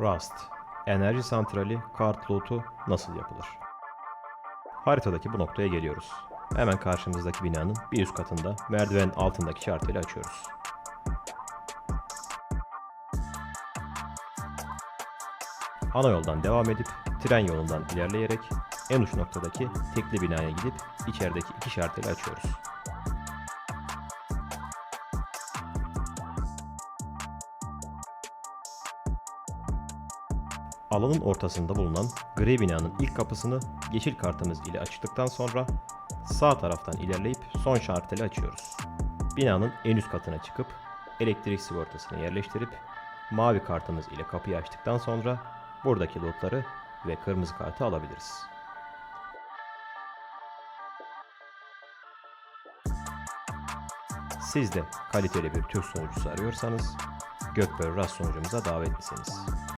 Rust, enerji santrali kart loot'u nasıl yapılır? Haritadaki bu noktaya geliyoruz. Hemen karşımızdaki binanın bir üst katında merdiven altındaki şarteli açıyoruz. Ana yoldan devam edip tren yolundan ilerleyerek en uç noktadaki tekli binaya gidip içerideki iki şarteli açıyoruz. Alanın ortasında bulunan gri binanın ilk kapısını yeşil kartımız ile açtıktan sonra sağ taraftan ilerleyip son şarteli açıyoruz. Binanın en üst katına çıkıp elektrik sigortasını yerleştirip mavi kartımız ile kapıyı açtıktan sonra buradaki lootları ve kırmızı kartı alabiliriz. Siz de kaliteli bir Türk sunucusu arıyorsanız Gökbel Rast sunucumuza davetlisiniz.